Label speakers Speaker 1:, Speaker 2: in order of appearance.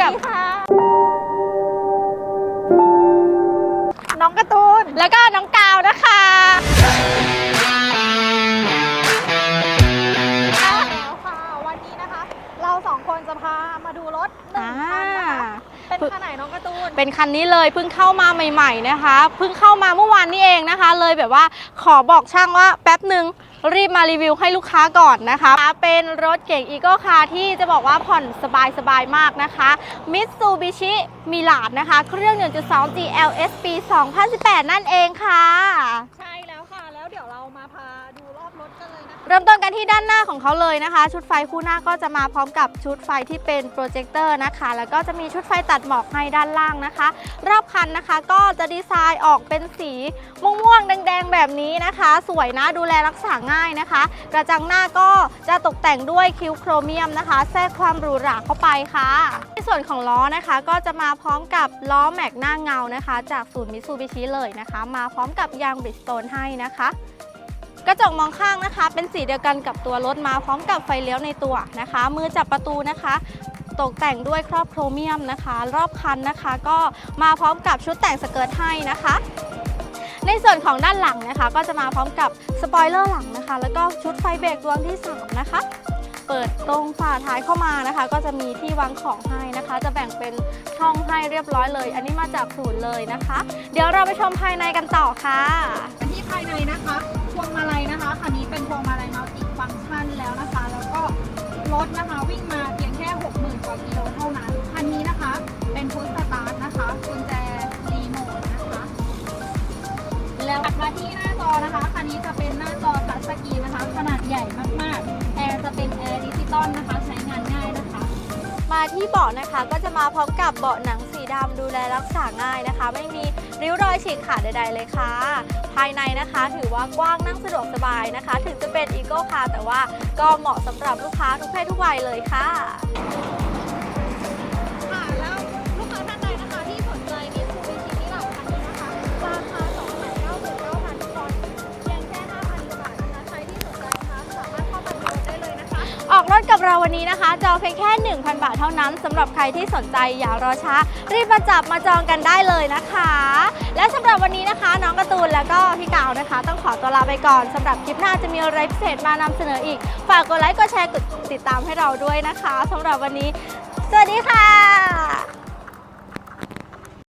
Speaker 1: กับ
Speaker 2: น้องการ์ตูน
Speaker 1: แล้วก็น้องกาวนะคะ
Speaker 2: แล้วค่ะ วันนี้นะคะ
Speaker 1: เรา
Speaker 2: สองคนจะพามาดูรถหนึ่งคัน เป
Speaker 1: ็นคันนี้เลยเพิ่งเข้ามาใหม่ ๆนะคะ เพิ่งเข้ามาเมื่อวานนี้เองนะคะ เลยแบบว่าขอบอกช่างว่าแป๊บหนึ่งรีบมารีวิวให้ลูกค้าก่อนนะคะ เป็นรถเก่งอีโก้คาร์ที่จะบอกว่าผ่อนสบายๆมากนะคะมิตซูบิชิมิลาดนะคะ เครื่อง 1.2 GLS ปี 2018 นั่นเองค่ะ ที่ด้านหน้าของเขาเลยนะคะ ชุดไฟคู่หน้าก็จะมาพร้อมกับชุดไฟที่เป็นโปรเจคเตอร์นะคะ แล้วก็จะมีชุดไฟตัดหมอกให้ด้านล่างนะคะ รอบคันนะคะก็จะดีไซน์ออกเป็นสีม่วงๆแดงๆแบบนี้นะคะ สวยนะดูแลรักษาง่ายนะคะ กระจังหน้าก็จะตกแต่งด้วยคิ้วโครเมียมนะคะ แทรกความหรูหราเข้าไปค่ะในส่วนของล้อนะคะก็จะมาพร้อมกับล้อแม็กหน้าเงานะคะ จากศูนย์มิตซูบิชิเลยนะคะ มาพร้อมกับยางบริสโตนให้นะคะ กระจกมองข้างนะคะ เป็นสีเดียวกันกับตัวรถมาพร้อมกับไฟเลี้ยวในตัวนะคะ มือจับประตูนะคะตกแต่งด้วยครอบโครเมียมนะคะ รอบคันนะคะ ก็มาพร้อมกับชุดแต่งสเกิร์ตให้นะคะ ในส่วนของด้านหลังนะคะ ก็จะมาพร้อมกับสปอยเลอร์หลังนะคะ แล้วก็ชุดไฟเบรกดวงที่ 3 นะคะ เปิดตรงฝาท้ายเข้ามานะคะ ก็จะมีที่วางของให้นะคะ จะแบ่งเป็นช่องให้เรียบร้อยเลย อันนี้มาจากศูนย์เลยนะคะ เดี๋ยวเราไปชมภายในกันต่อค่ะ
Speaker 2: ที่ภายในนะคะ พวงมาลัยนะคะคันนี้เป็นพวงมาลัยมัลติฟังก์ชันแล้วนะคะ แล้วก็รถนะคะวิ่งมาเพียงแค่ 60,000กว่ากิโลเท่านั้นคันนี้นะคะเป็นพุชสตาร์ทนะคะกุญแจรีโมทนะคะแล้วมาที่หน้าจอนะคะคันนี้จะเป็นหน้าจอทัชสกรีนนะคะ ขนาดใหญ่มากๆแอร์จะเป็นแอร์ดิจิตอลนะคะใช้งานง่ายนะคะ
Speaker 1: มาที่เบาะนะคะก็จะมาพร้อมกับเบาะหนังสีดำดูแลรักษาง่ายนะคะ ไม่มี ริ้วรอยฉีกขาดใด ๆ เลยค่ะ ภายในนะคะถือว่ากว้างนั่งสะดวกสบายนะคะ ถึงจะเป็นอีโก้คาแต่ว่าก็เหมาะสำหรับลูกค้าทุกเพศทุกวัยเลยค่ะ กับเราวันนี้นะคะ จองเพียงแค่ 1,000 บาทเท่านั้นสำหรับใครที่สนใจอย่ารอช้า รีบมาจับมาจองกันได้เลยนะคะ และสำหรับวันนี้นะคะ น้องการ์ตูนแล้วก็พี่กาวนะคะ ต้องขอตัวลาไปก่อนสำหรับคลิปหน้าจะมีอะไรพิเศษมานำเสนออีก ฝากกดไลค์กดแชร์กดติดตามให้เราด้วยนะคะสำหรับวันนี้ สวัสดีค่ะ